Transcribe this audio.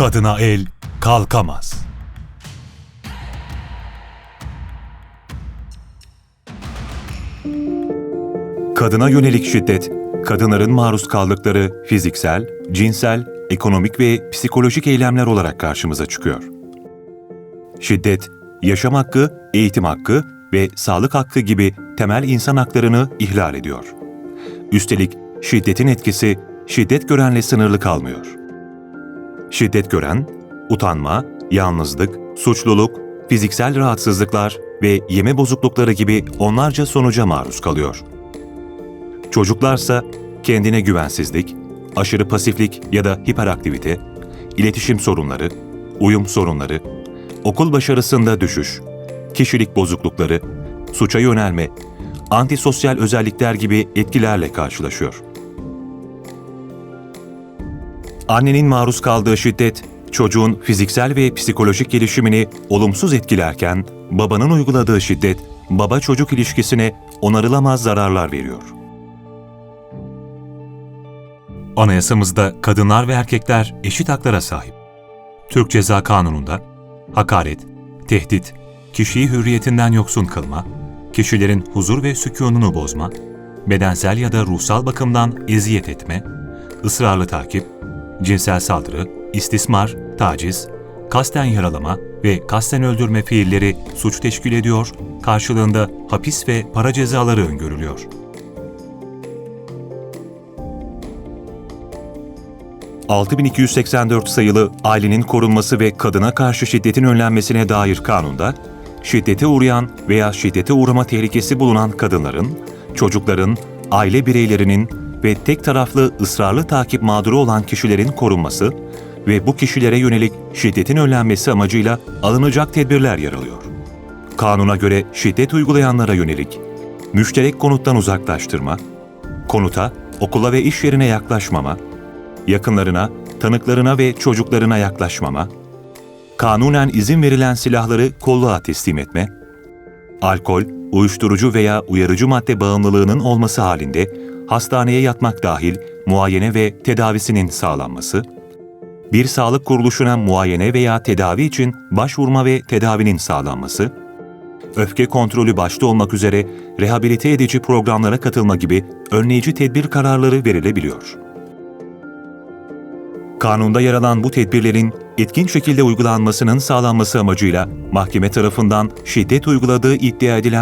Kadına el kalkamaz. Kadına yönelik şiddet, kadınların maruz kaldıkları fiziksel, cinsel, ekonomik ve psikolojik eylemler olarak karşımıza çıkıyor. Şiddet, yaşam hakkı, eğitim hakkı ve sağlık hakkı gibi temel insan haklarını ihlal ediyor. Üstelik şiddetin etkisi şiddet görenle sınırlı kalmıyor. Şiddet gören, utanma, yalnızlık, suçluluk, fiziksel rahatsızlıklar ve yeme bozuklukları gibi onlarca sonuca maruz kalıyor. Çocuklarsa kendine güvensizlik, aşırı pasiflik ya da hiperaktivite, iletişim sorunları, uyum sorunları, okul başarısında düşüş, kişilik bozuklukları, suça yönelme, antisosyal özellikler gibi etkilerle karşılaşıyor. Annenin maruz kaldığı şiddet, çocuğun fiziksel ve psikolojik gelişimini olumsuz etkilerken, babanın uyguladığı şiddet, baba-çocuk ilişkisine onarılamaz zararlar veriyor. Anayasamızda kadınlar ve erkekler eşit haklara sahip. Türk Ceza Kanunu'nda hakaret, tehdit, kişiyi hürriyetinden yoksun kılma, kişilerin huzur ve sükununu bozma, bedensel ya da ruhsal bakımdan eziyet etme, ısrarlı takip, cinsel saldırı, istismar, taciz, kasten yaralama ve kasten öldürme fiilleri suç teşkil ediyor, karşılığında hapis ve para cezaları öngörülüyor. ...6284 sayılı ailenin korunması ve kadına karşı şiddetin önlenmesine dair kanunda, şiddete uğrayan veya şiddete uğrama tehlikesi bulunan kadınların, çocukların, aile bireylerinin ve tek taraflı ısrarlı takip mağduru olan kişilerin korunması ve bu kişilere yönelik şiddetin önlenmesi amacıyla alınacak tedbirler yer alıyor. Kanuna göre şiddet uygulayanlara yönelik müşterek konuttan uzaklaştırma, konuta, okula ve iş yerine yaklaşmama, yakınlarına, tanıklarına ve çocuklarına yaklaşmama, kanunen izin verilen silahları kolluğa teslim etme, alkol, uyuşturucu veya uyarıcı madde bağımlılığının olması halinde hastaneye yatmak dahil muayene ve tedavisinin sağlanması, bir sağlık kuruluşuna muayene veya tedavi için başvurma ve tedavinin sağlanması, öfke kontrolü başta olmak üzere rehabilite edici programlara katılma gibi önleyici tedbir kararları verilebiliyor. Kanunda yer alan bu tedbirlerin etkin şekilde uygulanmasının sağlanması amacıyla mahkeme tarafından şiddet uyguladığı iddia edilen